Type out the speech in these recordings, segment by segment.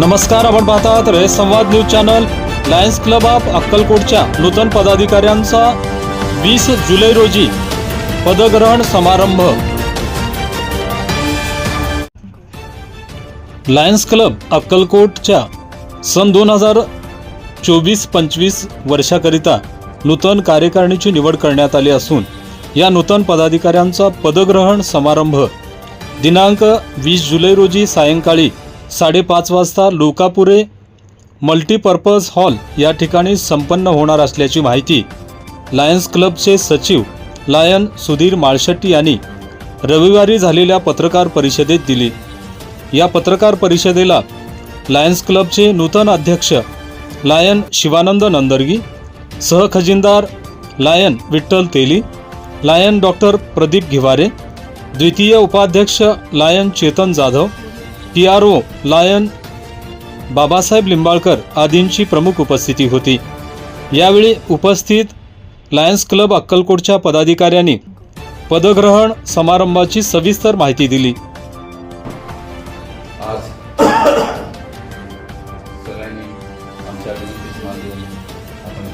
नमस्कार आपण पाहतात रे संवाद news channel. Lions Club of अक्कलकोटच्या नूतन पदाधिकाऱ्यांचा वीस जुलै रोजी पदग्रहण समारंभ. लायन्स क्लब अक्कलकोटच्या सन दोन हजार चोवीस पंचवीस वर्षाकरिता नूतन कार्यकारिणीची निवड करण्यात आली असून या नूतन पदाधिकाऱ्यांचा पदग्रहण समारंभ दिनांक वीस जुलै रोजी सायंकाळी साडेपाच वाजता लोकापुरे मल्टीपर्पज हॉल या ठिकाणी संपन्न होणार असल्याची माहिती लायन्स क्लबचे सचिव लायन सुधीर माळशेट्टी यांनी रविवारी झालेल्या पत्रकार परिषदेत दिली. या पत्रकार परिषदेला लायन्स क्लबचे नूतन अध्यक्ष lion Shivanand Nandargi सहखजिनदार Lion Vitthal Teli Lion doctor Pradeep Ghiware द्वितीय उपाध्यक्ष Lion Chetan Jadhav P R O Lion Babasaheb Limbalkar आदींची प्रमुख उपस्थिती होती. यावेळी उपस्थित लायन्स क्लब अक्कलकोटच्या पदाधिकाऱ्यांनी पदग्रहण समारंभाची सविस्तर माहिती दिली. आज सगळ्यांनी आमच्या आपण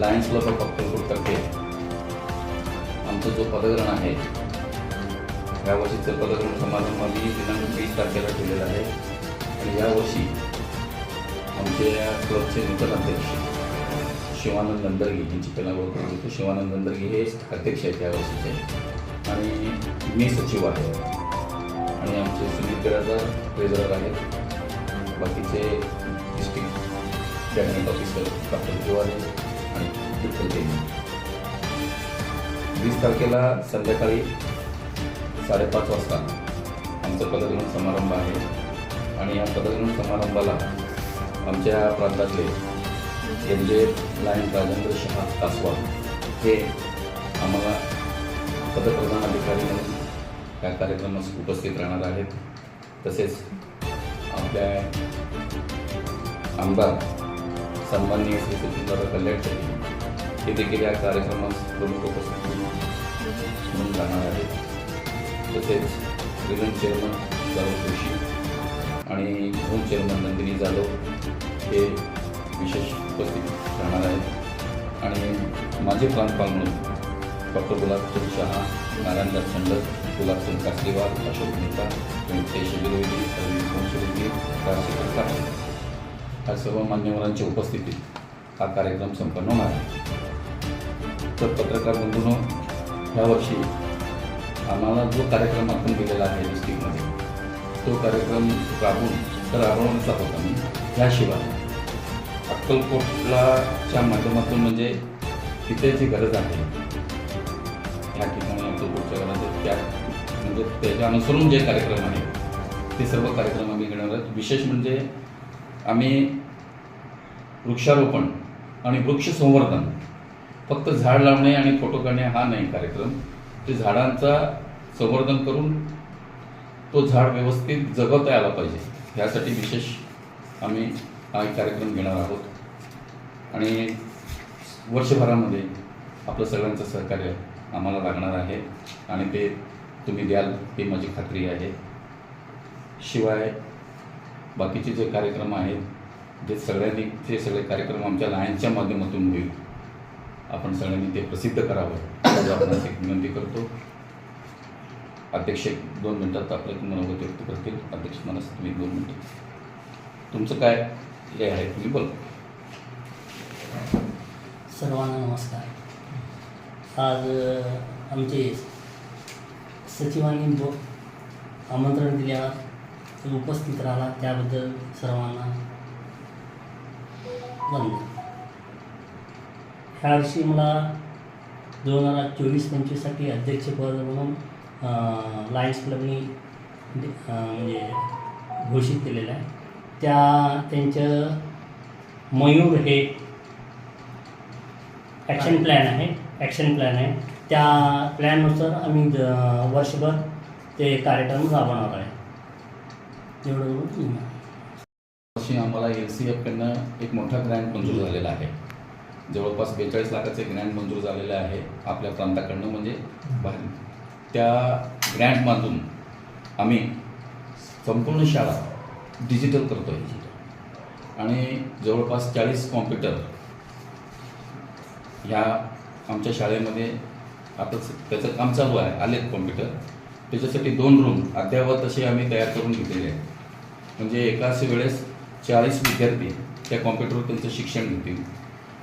लायन्स क्लब ऑफ अक्कलकोटतर्फे आमचं जो पदग्रहण आहे या वर्षीचं पदग्रहण समारंभ आम्ही दिनांक वीस तारखेला ठेवलेला आहे. आणि यावर्षी आमचे या क्लबचे नूतन अध्यक्ष शिवानंद नंदरगी यांची त्यांना ओळख करून देतो शिवानंद नंदरगी हे अध्यक्ष आहेत या वर्षीचे. आणि मी सचिव आहे. आणि आमचे सुनील बिराजदार ट्रेझरर आहेत. बाकीचे district cabinet officer doctor Tiwari आणि विठ्ठल देवी वीस तारखेला संध्याकाळी साडेपाच वाजता आमचा पदग्रहण समारंभ आहे. आणि या पदग्रहण समारंभाला आमच्या प्रांतातले M J lion Rajendra Shah Kaswal हे आम्हाला पदप्रधान अधिकारी म्हणून या कार्यक्रमास उपस्थित राहणार आहेत. तसेच आपल्या आमदार सन्माननीय श्री सचिनदादा कल्याणसाठी हे देखील या कार्यक्रमास प्रमुख उपस्थित म्हणून राहणार आहेत तसेच विलन चेअरमन जाधव जोशी आणि दोन चेअरमन नंदिनी जाधव हे विशेष उपस्थित राहणार आहेत. आणि माझे प्रांतपाल म्हणून डॉक्टर गुलाबचंद शहा नारायणदास चंडक गुलाबचंद कासरीवाल अशोक मेहता व्यंकटेश गिरोजी अरविंद वंशवेदी राजशेखर काळे या सर्व मान्यवरांच्या उपस्थितीत हा कार्यक्रम संपन्न होणार आहे. तर पत्रकार बंधूंनो यावर्षी आम्हाला जो कार्यक्रम आपण दिलेला आहे डिस्ट्रिक्टमध्ये तो कार्यक्रम राबवून तर राबवण्याचा होता मी याशिवाय अक्कलकोटलाच्या माध्यमातून म्हणजे तिथे जी गरज आहे या ठिकाणी अक्कलकोटच्या घरात त्या म्हणजे त्याच्या अनुसरून जे कार्यक्रम आहे ते सर्व कार्यक्रम आम्ही घेणार आहोत. विशेष म्हणजे आम्ही वृक्षारोपण आणि वृक्ष संवर्धन फक्त झाड लावणे आणि फोटो काढणे हा नाही कार्यक्रम. ते झाडांचा संवर्धन करून तो झाड व्यवस्थित जगवता आला पाहिजे. यासाठी विशेष आम्ही हा कार्यक्रम घेणार आहोत. आणि वर्षभरामध्ये आपलं सगळ्यांचं सहकार्य आम्हाला लागणार आहे. आणि ते तुम्ही द्याल ही माझी खात्री आहे. शिवाय बाकीचे जे कार्यक्रम आहेत जे सगळ्यांनी ते सगळे कार्यक्रम आमच्या लायन्सच्या माध्यमातून होईल. आपण सगळ्यांनी ते प्रसिद्ध करावं. याची एक विनंती करतो. अध्यक्ष एक दोन मिनटात आपलं मनोगत व्यक्त करतील. अध्यक्ष मला तुम्ही दोन मिनटं. तुमचं काय हे आहे? तुम्ही बोला. सर्वांना नमस्कार. आज आमचे सचिवांनी जो आमंत्रण दिल्यावर उपस्थित राहिला त्याबद्दल सर्वांना वंदन ह्या वर्षी मला दोन हजार चोवीस पंचवीससाठी अध्यक्षपद म्हणून लायन्स क्लबनी म्हणजे घोषित केलेलं आहे. त्या त्यांचं मयूर हे ॲक्शन प्लॅन आहे ॲक्शन प्लॅन आहे. त्या प्लॅननुसार आम्ही द वर्षभर ते कार्यक्रम राबवणार आहे. एवढं वर्षी आम्हाला एल सी एफकडनं एक मोठा ग्रँट मंजूर झालेला आहे. जवळपास बेचाळीस लाखाचे ग्रँट मंजूर झालेले आहे आपल्या प्रांताकडनं म्हणजे बाहेर. त्या ग्रँटमधून आम्ही संपूर्ण शाळा डिजिटल करतो आहे आणि जवळपास चाळीस कॉम्प्युटर ह्या आमच्या शाळेमध्ये आता त्याचं काम चालू आहे. आलेत कॉम्प्युटर त्याच्यासाठी दोन रूम अद्ययावत असे आम्ही तयार करून घेतलेले आहेत. म्हणजे एकाच वेळेस चाळीस विद्यार्थी त्या कॉम्प्युटरवर त्यांचं शिक्षण घेतील.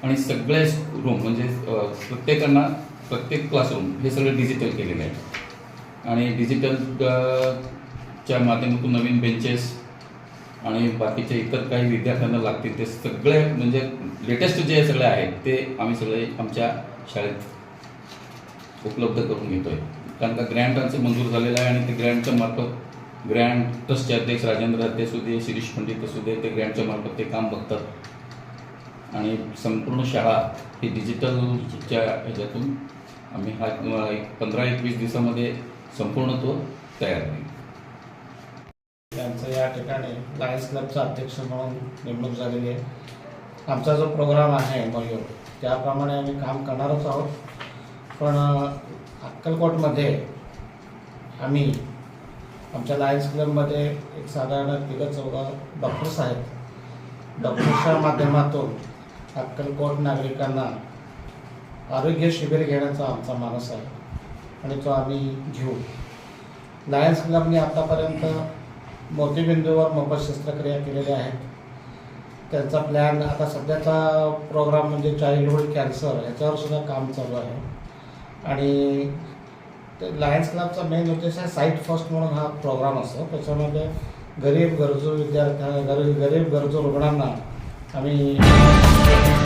आणि सगळे रूम म्हणजे प्रत्येकांना प्रत्येक क्लासरूम हे सगळं डिजिटल केलेलं आहे आणि डिजिटल च्या माध्यमातून नवीन बेंचेस आणि बाकीचे इतर काही विद्यार्थ्यांना लागतील ते सगळे म्हणजे लेटेस्ट जे सगळे आहेत ते आम्ही सगळे आमच्या शाळेत उपलब्ध करून घेतो आहे कारण का ग्रँट आमचं मंजूर झालेलं आहे आणि ते ग्रँटच्या मार्फत ग्रँट ट्रस्टचे अध्यक्ष राजेंद्र अध्यक्ष असू दे शिरीष पंडित असू दे ते ग्रँटच्या मार्फत ते काम बघतात. आणि संपूर्ण शाळा ही डिजिटलच्या ह्याच्यातून आम्ही हा एक पंधरा एकवीस दिवसामध्ये संपूर्ण तो तयार होईल. त्यांचं या ठिकाणी लायन्स क्लबचा अध्यक्ष म्हणून नेमणूक झालेली आहे. आमचा जो प्रोग्राम आहे मयूर त्याप्रमाणे आम्ही काम करणारच आहोत. पण अक्कलकोटमध्ये आम्ही आमच्या लायन्स क्लबमध्ये एक साधारण तिघं चौदा डॉक्टर्स आहेत डॉक्टर्सच्या माध्यमातून अक्कलकोट नागरिकांना आरोग्य शिबिर घेण्याचा आमचा मानस आहे आणि तो आम्ही घेऊ. लायन्स क्लबने आतापर्यंत मोतीबिंदूवर मोफत शस्त्रक्रिया केलेल्या आहेत. त्यांचा प्लॅन आता सध्याचा प्रोग्राम म्हणजे चाइल्डहुड कॅन्सर याच्यावर सुद्धा काम चालू आहे. आणि ते लायन्स क्लबचा मेन उद्देश आहे साईट फर्स्ट म्हणून हा प्रोग्राम असतो. त्याच्यामध्ये गरीब गरजू विद्यार्थ्या गरीब गरीब गरजू रुग्णांना आम्ही